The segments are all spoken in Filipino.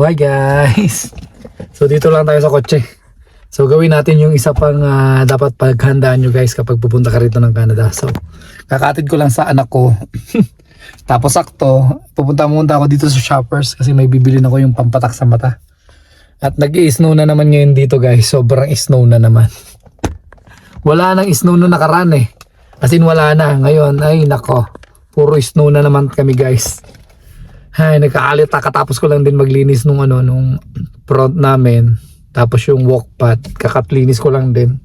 Hi guys! So, dito lang tayo sa kotse. So, gawin natin yung isa pang ah, dapat paghandaan nyo guys kapag pupunta ka rito ng Canada. So, kakatid ko lang sa anak ko. Tapos sakto, pupunta muna ako dito sa shoppers kasi may bibili na ko yung pampatak sa mata. At nag-i-snow na naman ngayon dito guys. Sobrang snow na naman. Wala nang snow no nakaraan eh. As in wala na. Ngayon, ay nako. Puro snow na naman kami guys. Ay, nagkaalit katapos ko lang din maglinis nung ano, nung front namin. Tapos yung walk path, kakaplinis ko lang din.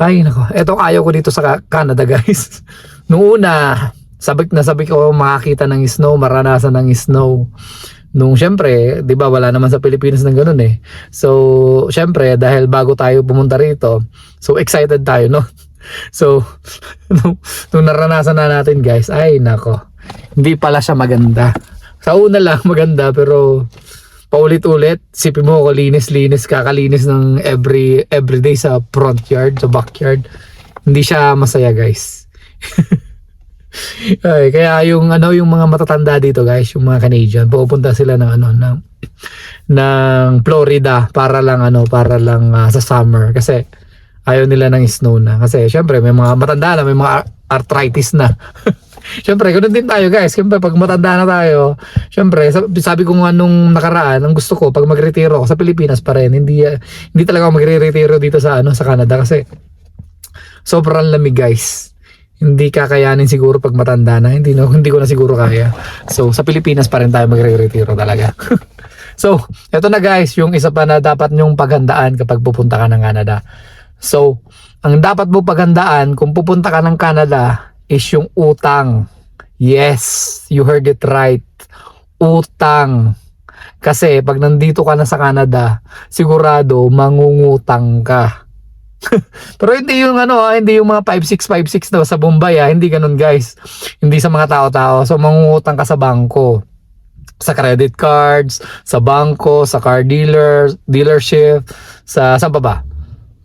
Ay, nako. Eto ayaw ko dito sa Canada, guys. Nung una, sabik na sabik ko makakita ng snow, maranasan ng snow. Nung syempre, 'di ba, wala naman sa Pilipinas ng ganun eh. So, syempre, dahil bago tayo pumunta rito, so excited tayo, no? So, nung, nung naranasan na natin, guys, ay nako. Hindi pala siya maganda. Sa una lang maganda pero paulit-ulit, sipin mo ako linis-linis, kakalinis ng every everyday sa front yard, sa backyard. Hindi siya masaya, guys. Ay, kaya yung ano yung mga matatanda dito guys, yung mga Canadian, pupunta sila ng ano ng ng Florida para lang ano, para lang ah, sa summer kasi ayaw nila ng snow na kasi syempre may mga matanda na, may mga ar- arthritis na. Syempre, ganoon din tayo guys. Syempre, pag matanda na tayo, syempre, sabi, ko nga nung nakaraan, ang gusto ko, pag magretiro ako sa Pilipinas pa rin, hindi, hindi talaga ako magre-retiro dito sa, ano, sa Canada kasi sobrang lamig guys. Hindi kakayanin siguro pag matanda na. Hindi, no, hindi ko na siguro kaya. So, sa Pilipinas pa rin tayo magre-retiro talaga. so, eto na guys, yung isa pa na dapat nyong paghandaan kapag pupunta ka ng Canada. So, ang dapat mo paghandaan kung pupunta ka ng Canada is yung utang. Yes, you heard it right. Utang. Kasi pag nandito ka na sa Canada, sigurado mangungutang ka. Pero hindi yung ano, ah, hindi yung mga 5656 na sa Bombay ah, hindi ganun guys. Hindi sa mga tao-tao. So mangungutang ka sa bangko. Sa credit cards, sa bangko, sa car dealer, dealership, sa saan pa ba?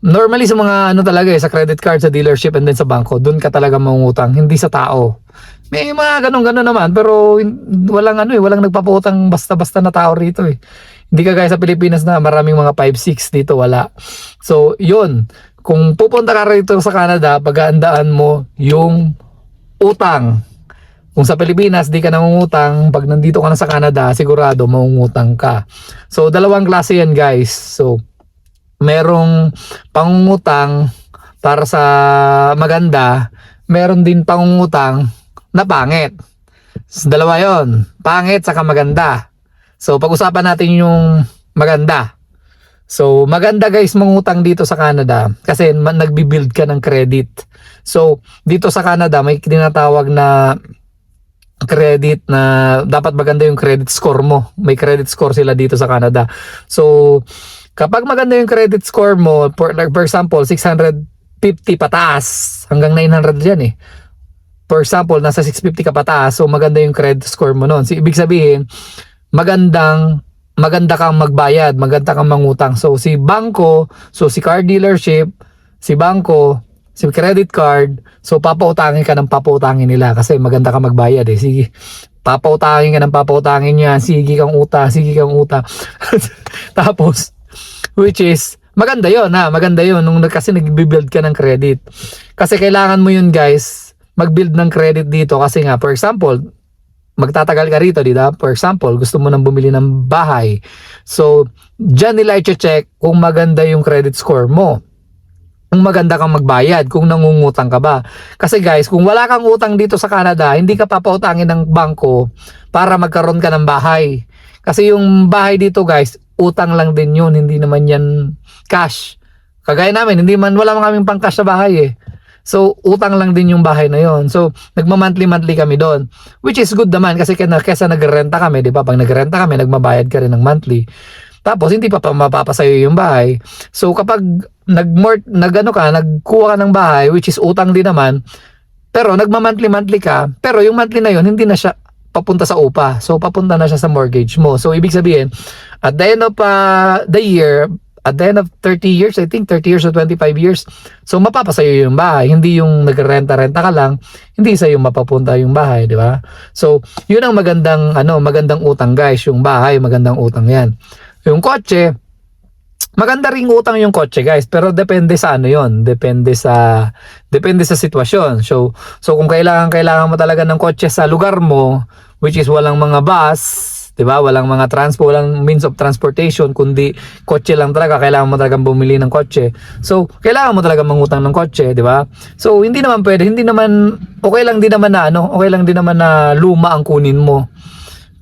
Normally sa mga ano talaga eh, sa credit card, sa dealership and then sa bangko, doon ka talaga mangungutang, hindi sa tao. May mga ganun-ganun naman, pero walang ano eh, walang nagpaputang basta-basta na tao rito eh. Hindi ka gaya sa Pilipinas na maraming mga 5-6 dito, wala. So, yun. Kung pupunta ka rito sa Canada, paghahandaan mo yung utang. Kung sa Pilipinas, di ka nangungutang, pag nandito ka na sa Canada, sigurado mangungutang ka. So, dalawang klase yan guys. So, merong pangungutang para sa maganda, meron din pangungutang na pangit. So, dalawa yon pangit saka maganda. So, pag-usapan natin yung maganda. So, maganda guys mangutang dito sa Canada kasi nagbi-build ka ng credit. So, dito sa Canada may tinatawag na credit na dapat maganda yung credit score mo. May credit score sila dito sa Canada. So, kapag maganda yung credit score mo, for, for example, 650 pataas, hanggang 900 yan eh. For example, nasa 650 ka pataas, so maganda yung credit score mo noon. So, ibig sabihin, magandang maganda kang magbayad, maganda kang mangutang. So si bangko, so si car dealership, si bangko, si credit card, so papautangin ka ng papautangin nila kasi maganda kang magbayad eh. Sige, papautangin ka ng papautangin niya, sige kang uta, sige kang uta. Tapos, which is, maganda yon ha, maganda yon nung kasi nagbi-build ka ng credit. Kasi kailangan mo yun guys, mag-build ng credit dito kasi nga, for example, magtatagal ka rito, di ba? For example, gusto mo nang bumili ng bahay. So, dyan nila i-check kung maganda yung credit score mo. Kung maganda kang magbayad, kung nangungutang ka ba. Kasi guys, kung wala kang utang dito sa Canada, hindi ka papautangin ng bangko para magkaroon ka ng bahay. Kasi yung bahay dito guys, utang lang din yun, hindi naman yan cash. Kagaya namin, hindi man, wala man kaming pang sa bahay eh. So, utang lang din yung bahay na yon. So, nagma-monthly-monthly kami doon. Which is good naman kasi kesa nagrenta kami, di ba? Pag nagrenta kami, nagmabayad ka rin ng monthly. Tapos, hindi pa pa mapapasayo yung bahay. So, kapag nag nagano ka, nagkuha ka ng bahay, which is utang din naman, pero nagma-monthly-monthly ka, pero yung monthly na yon hindi na siya papunta sa upa. So, papunta na siya sa mortgage mo. So, ibig sabihin, at the end of uh, the year, at the end of 30 years, I think 30 years or 25 years, so mapapasayo yung bahay. Hindi yung nagrenta-renta ka lang, hindi sa yung mapapunta yung bahay, di ba? So, yun ang magandang, ano, magandang utang guys, yung bahay, magandang utang yan. Yung kotse, maganda ring utang yung kotse guys pero depende sa ano yon depende sa depende sa sitwasyon. So so kung kailangan kailangan mo talaga ng kotse sa lugar mo which is walang mga bus 'di ba? Walang mga transpo walang means of transportation kundi kotse lang talaga kailangan mo talaga bumili ng kotse. So kailangan mo talaga mangutang ng kotse 'di ba? So hindi naman pwede hindi naman okay lang din naman na ano okay lang din naman na luma ang kunin mo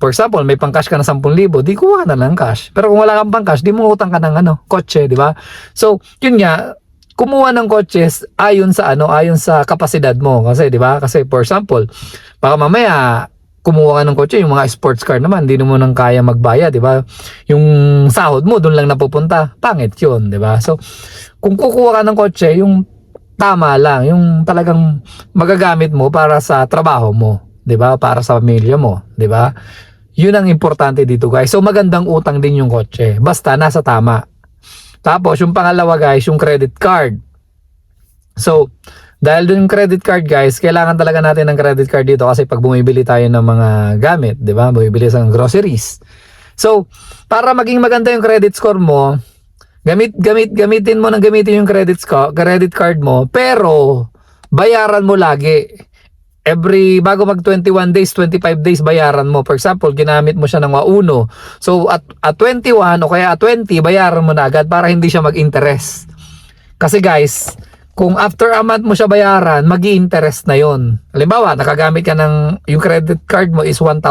For example, may pang-cash ka na 10,000, di kuha na ng cash. Pero kung wala kang pang-cash, di mo utang ka ng ano, kotse, di ba? So, yun nga, kumuha ng kotses ayon sa ano, ayon sa kapasidad mo. Kasi, di ba? Kasi, for example, baka mamaya, kumuha ka ng kotse, yung mga sports car naman, di mo nang kaya magbayad, di ba? Yung sahod mo, doon lang napupunta. Pangit yun, di ba? So, kung kukuha ka ng kotse, yung tama lang, yung talagang magagamit mo para sa trabaho mo, 'di ba? Para sa pamilya mo, 'di ba? 'Yun ang importante dito, guys. So magandang utang din yung kotse, basta nasa tama. Tapos yung pangalawa, guys, yung credit card. So, dahil dun yung credit card, guys, kailangan talaga natin ng credit card dito kasi pag bumibili tayo ng mga gamit, 'di ba? Bumibili sa groceries. So, para maging maganda yung credit score mo, gamit gamit gamitin mo nang gamitin yung credit score, credit card mo, pero bayaran mo lagi every bago mag 21 days, 25 days bayaran mo. For example, ginamit mo siya ng wauno. So at, at 21 o kaya at 20, bayaran mo na agad para hindi siya mag-interest. Kasi guys, kung after a month mo siya bayaran, mag interest na yon. Halimbawa, nakagamit ka ng, yung credit card mo is 1,000.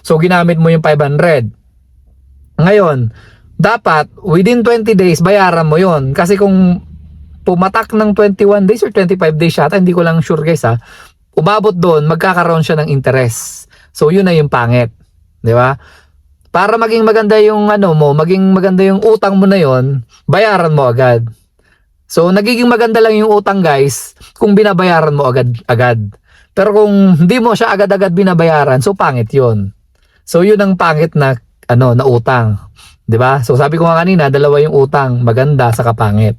So ginamit mo yung 500. Ngayon, dapat within 20 days bayaran mo yon. Kasi kung pumatak ng 21 days or 25 days yata, hindi ko lang sure guys ha, umabot doon, magkakaroon siya ng interest. So, yun na yung pangit. Di ba? Para maging maganda yung ano mo, maging maganda yung utang mo na yon, bayaran mo agad. So, nagiging maganda lang yung utang guys kung binabayaran mo agad agad. Pero kung hindi mo siya agad-agad binabayaran, so pangit yon. So, yun ang pangit na ano, na utang. 'Di ba? So sabi ko nga kanina, dalawa yung utang, maganda sa kapangit.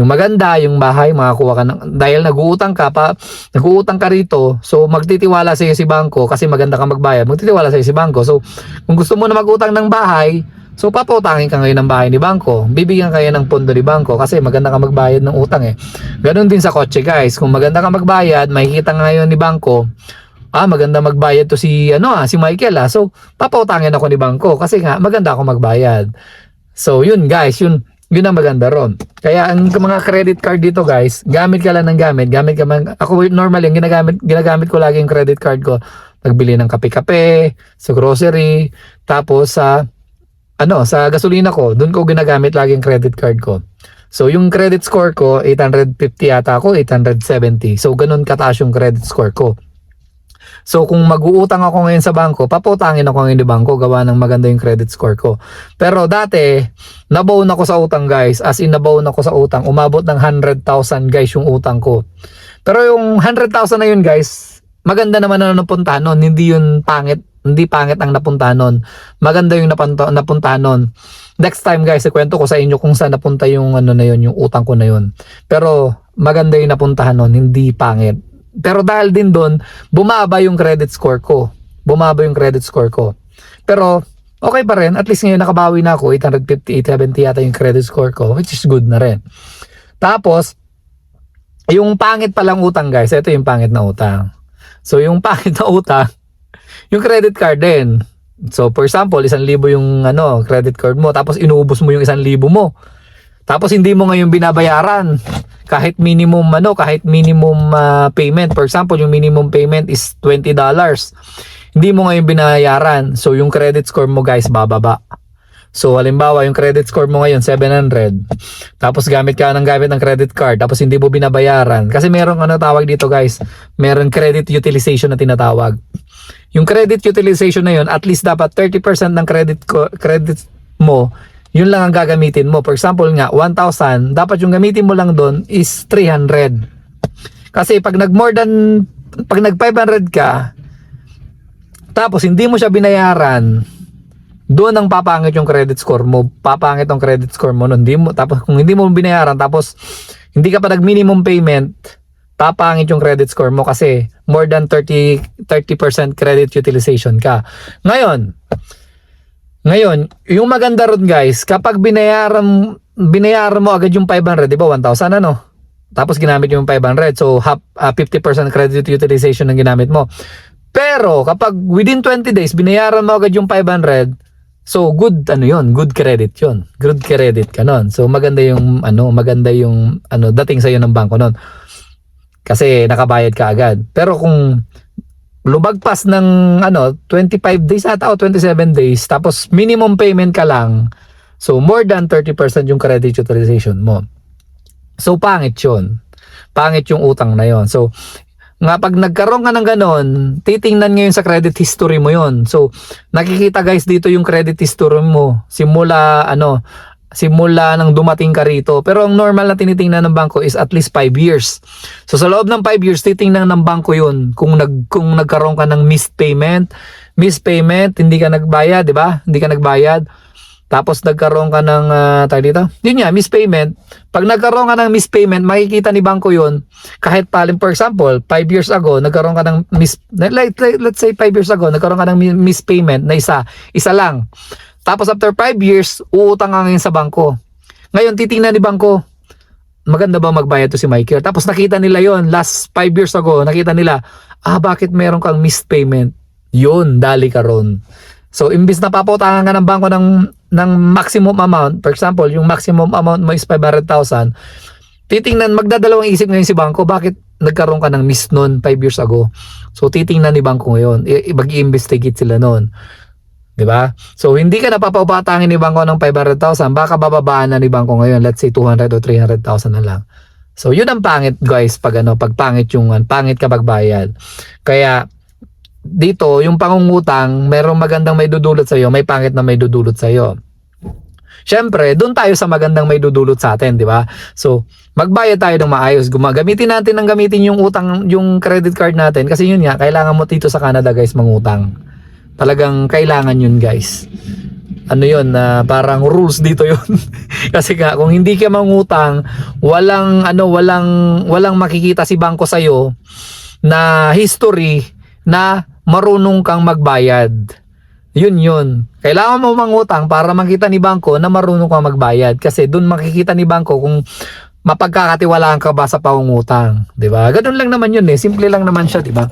Yung maganda, yung bahay, makakuha ka ng dahil nag-uutang ka pa, nag-uutang ka rito, so magtitiwala sa iyo si bangko kasi maganda ka magbayad. Magtitiwala sa iyo si bangko. So kung gusto mo na mag-utang ng bahay, so papautangin ka ngayon ng bahay ni bangko. Bibigyan kayo ng pondo ni bangko kasi maganda ka magbayad ng utang eh. Ganon din sa kotse guys. Kung maganda ka magbayad, makikita ngayon ni bangko, ah maganda magbayad to si ano ah si Michael ah. So papautangin ako ni bangko kasi nga maganda ako magbayad. So yun guys yun yun ang maganda ron. Kaya ang mga credit card dito guys gamit ka lang ng gamit gamit ka man ako normally yung ginagamit ginagamit ko lagi yung credit card ko. Pagbili ng kape-kape sa grocery tapos sa ano sa gasolina ko doon ko ginagamit lagi yung credit card ko. So, yung credit score ko, 850 yata ako, 870. So, ganun kataas yung credit score ko. So kung mag-uutang ako ngayon sa bangko, paputangin ako ngayon ng bangko gawa ng maganda yung credit score ko. Pero dati, nabaon ako sa utang guys. As in nabaon ako sa utang. Umabot ng 100,000 guys yung utang ko. Pero yung 100,000 na yun guys, maganda naman na napunta nun. Hindi yun pangit. Hindi pangit ang napunta nun. Maganda yung napunta, napunta nun. Next time guys, ikwento ko sa inyo kung saan napunta yung ano na yun, yung utang ko na yun. Pero maganda yung napuntahan nun, hindi pangit. Pero dahil din doon, bumaba yung credit score ko. Bumaba yung credit score ko. Pero okay pa rin. At least ngayon nakabawi na ako. 850, 870 yata yung credit score ko. Which is good na rin. Tapos, yung pangit palang utang guys. Ito yung pangit na utang. So yung pangit na utang, yung credit card din. So for example, isang libo yung ano, credit card mo. Tapos inuubos mo yung isang libo mo. Tapos hindi mo ngayon binabayaran kahit minimum ano, kahit minimum uh, payment. For example, yung minimum payment is $20. Hindi mo ngayon binayaran. So yung credit score mo guys bababa. So halimbawa, yung credit score mo ngayon 700. Tapos gamit ka ng gamit ng credit card tapos hindi mo binabayaran. Kasi merong ano tawag dito guys, meron credit utilization na tinatawag. Yung credit utilization na yun, at least dapat 30% ng credit ko, credit mo yun lang ang gagamitin mo. For example nga, 1,000, dapat yung gamitin mo lang doon is 300. Kasi pag nag more than, pag nag 500 ka, tapos hindi mo siya binayaran, doon ang papangit yung credit score mo. Papangit ang credit score mo nun. Hindi mo, tapos kung hindi mo binayaran, tapos hindi ka pa nag-minimum payment, papangit yung credit score mo kasi more than 30, 30% credit utilization ka. Ngayon, ngayon, yung maganda ron guys, kapag binayaran, binayaran mo agad yung 500, di ba 1,000 ano? Tapos ginamit yung 500, so half, ah, 50% credit utilization ang ginamit mo. Pero kapag within 20 days, binayaran mo agad yung 500, so good ano yon good credit yon good credit ka nun. So maganda yung ano maganda yung ano dating sa ng bangko nun. Kasi nakabayad ka agad. Pero kung lumagpas ng ano 25 days ata o 27 days tapos minimum payment ka lang. So more than 30% yung credit utilization mo. So pangit yun. Pangit yung utang na yon so nga pag nagkaroon ka ng ganon titingnan ngayon sa credit history mo yon so nakikita guys dito yung credit history mo. Simula ano simula nang dumating ka rito. Pero ang normal na tinitingnan ng bangko is at least 5 years. So sa loob ng 5 years, titingnan ng bangko yun kung, nag, kung nagkaroon ka ng missed payment. Missed payment, hindi ka nagbayad, di ba? Hindi ka nagbayad. Tapos nagkaroon ka ng, uh, tayo dito? Yun nga, missed payment. Pag nagkaroon ka ng missed payment, makikita ni bangko yun. Kahit palim, for example, 5 years ago, nagkaroon ka ng missed, like, let's say 5 years ago, nagkaroon ka ng missed payment na isa. Isa lang. Tapos after 5 years, uutang ka ngayon sa bangko. Ngayon, titingnan ni bangko, maganda ba magbayad to si Michael? Tapos nakita nila yon last 5 years ago, nakita nila, ah, bakit meron kang missed payment? Yun, dali ka ron. So, imbis na paputangan ka ng bangko ng, ng maximum amount, for example, yung maximum amount mo is 500,000, titingnan, magdadalawang isip ngayon si bangko, bakit nagkaroon ka ng miss noon 5 years ago? So, titingnan ni bangko ngayon, i- mag-investigate sila noon. 'Di ba? So hindi ka napapaubatangin ni bangko ng 500,000, baka bababaan na ni bangko ngayon, let's say 200 o 300,000 na lang. So yun ang pangit guys pag ano, pag pangit yung pangit kapag bayad. Kaya dito, yung pangungutang, merong magandang may dudulot sa iyo, may pangit na may dudulot sa iyo. Siyempre, doon tayo sa magandang may dudulot sa atin, di ba? So, magbayad tayo ng maayos. Gumagamitin natin ng gamitin yung utang, yung credit card natin. Kasi yun nga, kailangan mo dito sa Canada guys, mangutang. Talagang kailangan yun guys. Ano yun, na parang rules dito yun. Kasi nga, kung hindi ka mangutang, walang, ano, walang, walang makikita si bangko sa'yo na history na marunong kang magbayad. Yun yun. Kailangan mo mangutang para makita ni bangko na marunong kang magbayad. Kasi doon makikita ni bangko kung mapagkakatiwalaan ka ba sa pangungutang. 'di ba? Ganun lang naman yun eh. Simple lang naman siya, 'di ba?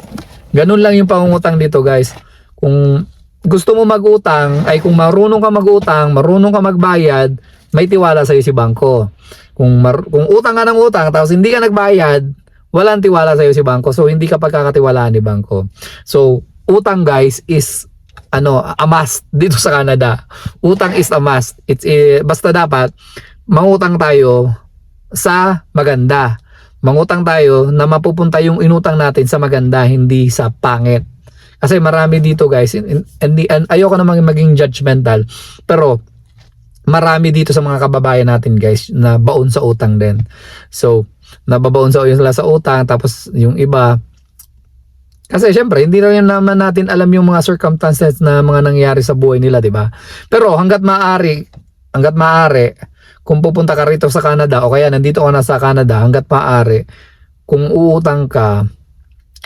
Ganun lang yung pangungutang dito, guys kung gusto mo magutang ay kung marunong ka magutang, marunong ka magbayad, may tiwala sa si bangko. Kung mar- kung utang ka ng utang tapos hindi ka nagbayad, walang tiwala sa si bangko. So hindi ka pagkakatiwalaan ni bangko. So utang guys is ano, a must dito sa Canada. Utang is a must. It's eh, basta dapat mangutang tayo sa maganda. Mangutang tayo na mapupunta yung inutang natin sa maganda, hindi sa pangit. Kasi marami dito guys, and, and, and ayoko namang maging judgmental, pero marami dito sa mga kababayan natin guys na baon sa utang din. So, nababaon sa sila sa utang tapos yung iba kasi syempre hindi rin naman natin alam yung mga circumstances na mga nangyayari sa buhay nila, 'di ba? Pero hangga't maaari, hangga't maaari kung pupunta ka rito sa Canada o kaya nandito ka na sa Canada, hangga't maaari kung uutang ka,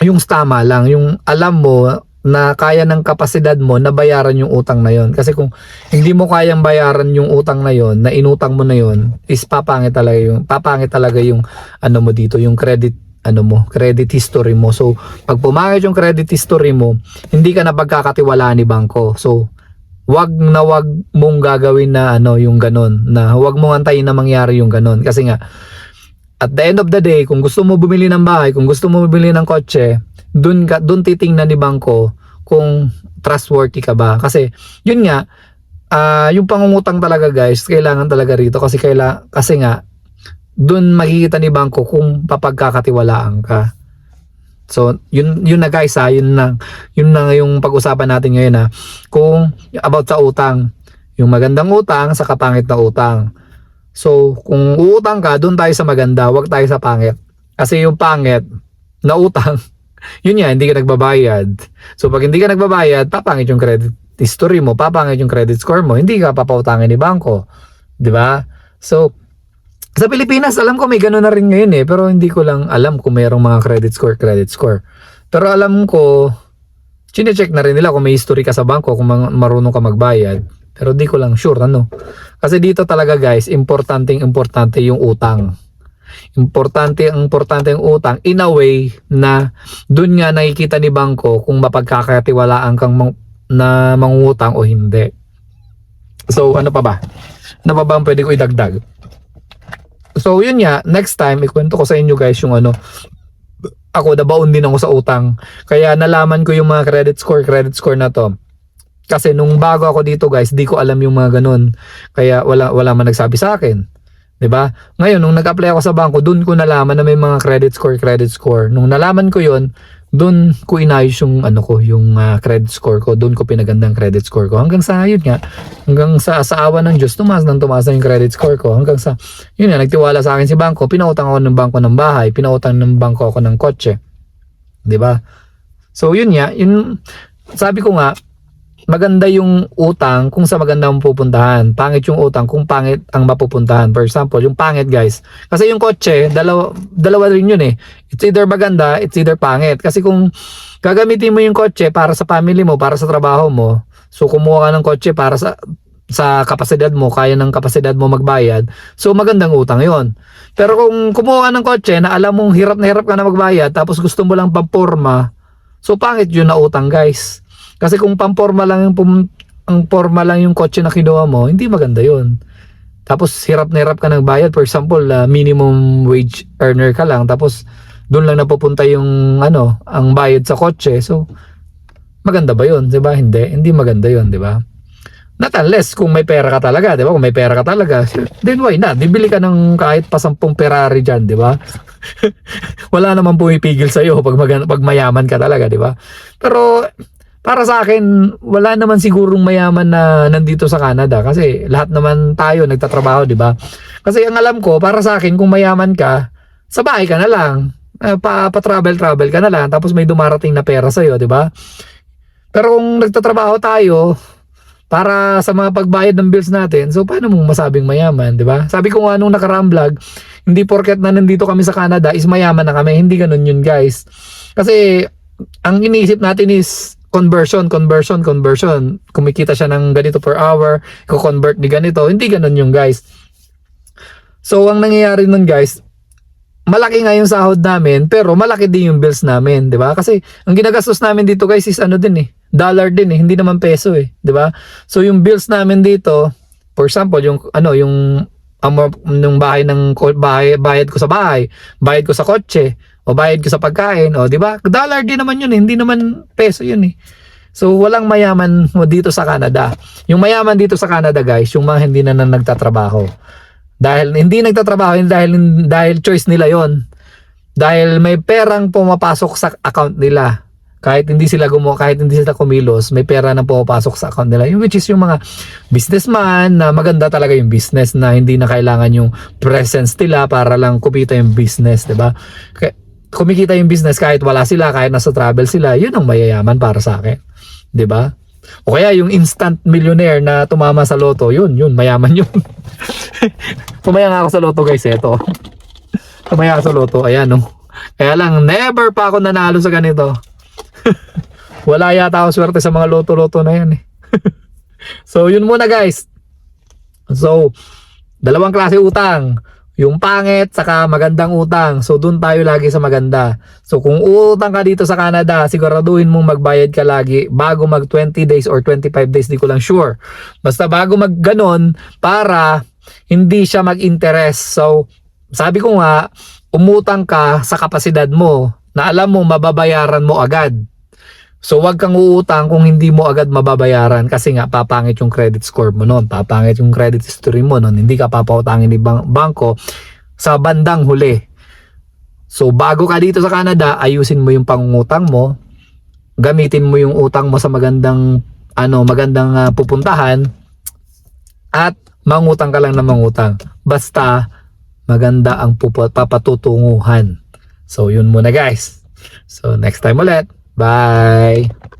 yung tama lang, yung alam mo na kaya ng kapasidad mo na bayaran yung utang na yon. Kasi kung hindi mo kayang bayaran yung utang na yon, na inutang mo na yon, is papangit talaga yung papangit talaga yung ano mo dito, yung credit ano mo, credit history mo. So, pag pumangit yung credit history mo, hindi ka na pagkakatiwalaan ni bangko. So, wag na wag mong gagawin na ano yung ganon, na wag mong antayin na mangyari yung ganon. Kasi nga, at the end of the day, kung gusto mo bumili ng bahay, kung gusto mo bumili ng kotse, dun ka dun titingnan ni bangko kung trustworthy ka ba. Kasi yun nga, uh, yung pangungutang talaga guys, kailangan talaga rito kasi kaila kasi nga dun makikita ni bangko kung papagkakatiwalaan ka. So, yun yun na guys ha, yun na yun na yung pag-usapan natin ngayon ha. Kung about sa utang, yung magandang utang sa kapangit na utang. So, kung uutang ka, doon tayo sa maganda, wag tayo sa pangit. Kasi yung pangit na utang, yun yan, hindi ka nagbabayad. So, pag hindi ka nagbabayad, papangit yung credit history mo, papangit yung credit score mo, hindi ka papautangin ni bangko. ba? So, sa Pilipinas, alam ko may gano'n na rin ngayon eh, pero hindi ko lang alam kung mayroong mga credit score, credit score. Pero alam ko, chine-check na rin nila kung may history ka sa bangko, kung marunong ka magbayad. Pero di ko lang sure, ano. Kasi dito talaga guys, importante importante yung utang. Importante ang importante yung utang in a way na dun nga nakikita ni bangko kung mapagkakatiwalaan kang na mangungutang o hindi. So ano pa ba? Ano pa ba ang pwede ko idagdag? So yun nga, next time ikwento ko sa inyo guys yung ano ako nabaon din ako sa utang. Kaya nalaman ko yung mga credit score, credit score na to. Kasi nung bago ako dito guys, di ko alam yung mga ganun. Kaya wala wala man nagsabi sa akin. 'Di ba? Ngayon nung nag-apply ako sa bangko, dun ko nalaman na may mga credit score, credit score. Nung nalaman ko 'yon, dun ko inayos yung ano ko, yung ah, credit score ko. Dun ko pinagandang credit score ko. Hanggang sa yun nga, hanggang sa sa awa ng Diyos, tumaas nang tumaas na yung credit score ko. Hanggang sa yun nga, nagtiwala sa akin si bangko, pinautang ako ng bangko ng bahay, pinautang ng bangko ako ng kotse. 'Di ba? So yun nga, yun sabi ko nga maganda yung utang kung sa maganda ang pupuntahan. Pangit yung utang kung pangit ang mapupuntahan. For example, yung pangit guys. Kasi yung kotse, dalawa, dalawa rin yun eh. It's either maganda, it's either pangit. Kasi kung gagamitin mo yung kotse para sa family mo, para sa trabaho mo, so kumuha ka ng kotse para sa sa kapasidad mo, kaya ng kapasidad mo magbayad, so magandang utang yon. Pero kung kumuha ka ng kotse na alam mong hirap na hirap ka na magbayad, tapos gusto mo lang pamporma, so pangit yun na utang guys. Kasi kung pamporma lang yung pum, ang porma lang yung kotse na kinuha mo, hindi maganda yon. Tapos hirap na hirap ka nagbayad. For example, uh, minimum wage earner ka lang. Tapos doon lang napupunta yung ano, ang bayad sa kotse. So maganda ba 'yon, 'di ba? Hindi, hindi maganda 'yon, 'di ba? Not unless kung may pera ka talaga, 'di ba? Kung may pera ka talaga, then why not? Bibili ka ng kahit pa 10 Ferrari diyan, 'di ba? Wala namang pumipigil sa iyo pag pag mayaman ka talaga, 'di ba? Pero para sa akin, wala naman sigurong mayaman na nandito sa Canada kasi lahat naman tayo nagtatrabaho, 'di ba? Kasi ang alam ko, para sa akin kung mayaman ka, sa bahay ka na lang. Eh, pa, pa travel travel ka na lang tapos may dumarating na pera sa iyo, 'di ba? Pero kung nagtatrabaho tayo para sa mga pagbayad ng bills natin, so paano mong masabing mayaman, 'di ba? Sabi ko nga nung nakaraang vlog, hindi porket na nandito kami sa Canada is mayaman na kami, hindi ganoon yun, guys. Kasi ang iniisip natin is conversion, conversion, conversion. Kumikita siya ng ganito per hour, ko-convert ni ganito. Hindi ganun yung guys. So, ang nangyayari nun guys, malaki nga yung sahod namin, pero malaki din yung bills namin, di ba? Kasi, ang ginagastos namin dito guys is ano din eh, dollar din eh, hindi naman peso eh, di ba? So, yung bills namin dito, for example, yung ano, yung ang yung bahay ng bahay, bayad ko sa bahay, bayad ko sa kotse, o bayad ko sa pagkain, o di ba? Dollar din naman yun, eh, hindi naman peso yun eh. So walang mayaman mo dito sa Canada. Yung mayaman dito sa Canada guys, yung mga hindi na, na nagtatrabaho. Dahil hindi nagtatrabaho, hindi dahil dahil choice nila 'yon. Dahil may perang pumapasok sa account nila. Kahit hindi sila gumo, kahit hindi sila kumilos, may pera na pumapasok sa account nila. Yung which is yung mga businessman na maganda talaga yung business na hindi na kailangan yung presence nila para lang kumita yung business, 'di ba? Kumikita yung business kahit wala sila, kahit nasa travel sila, yun ang mayayaman para sa akin. 'Di ba? O kaya yung instant millionaire na tumama sa loto, yun, yun, mayaman yun. Tumaya nga ako sa loto guys, eto. Tumaya ako sa loto, ayan no. Kaya lang, never pa ako nanalo sa ganito. Wala yata ako swerte sa mga loto-loto na yan eh. so, yun muna guys. So, dalawang klase utang. Yung pangit, saka magandang utang. So, dun tayo lagi sa maganda. So, kung utang ka dito sa Canada, siguraduhin mong magbayad ka lagi bago mag 20 days or 25 days, di ko lang sure. Basta bago mag ganon, para hindi siya mag-interest. So, sabi ko nga, umutang ka sa kapasidad mo na alam mo mababayaran mo agad. So wag kang uutang kung hindi mo agad mababayaran kasi nga papangit yung credit score mo noon, papangit yung credit history mo noon, hindi ka papautangin ni bang- bangko sa bandang huli. So bago ka dito sa Canada, ayusin mo yung pangungutang mo, gamitin mo yung utang mo sa magandang ano, magandang ah, pupuntahan at mangutang ka lang ng mangutang. Basta maganda ang pupu- papatutunguhan. So yun muna guys. So next time ulit. Bye!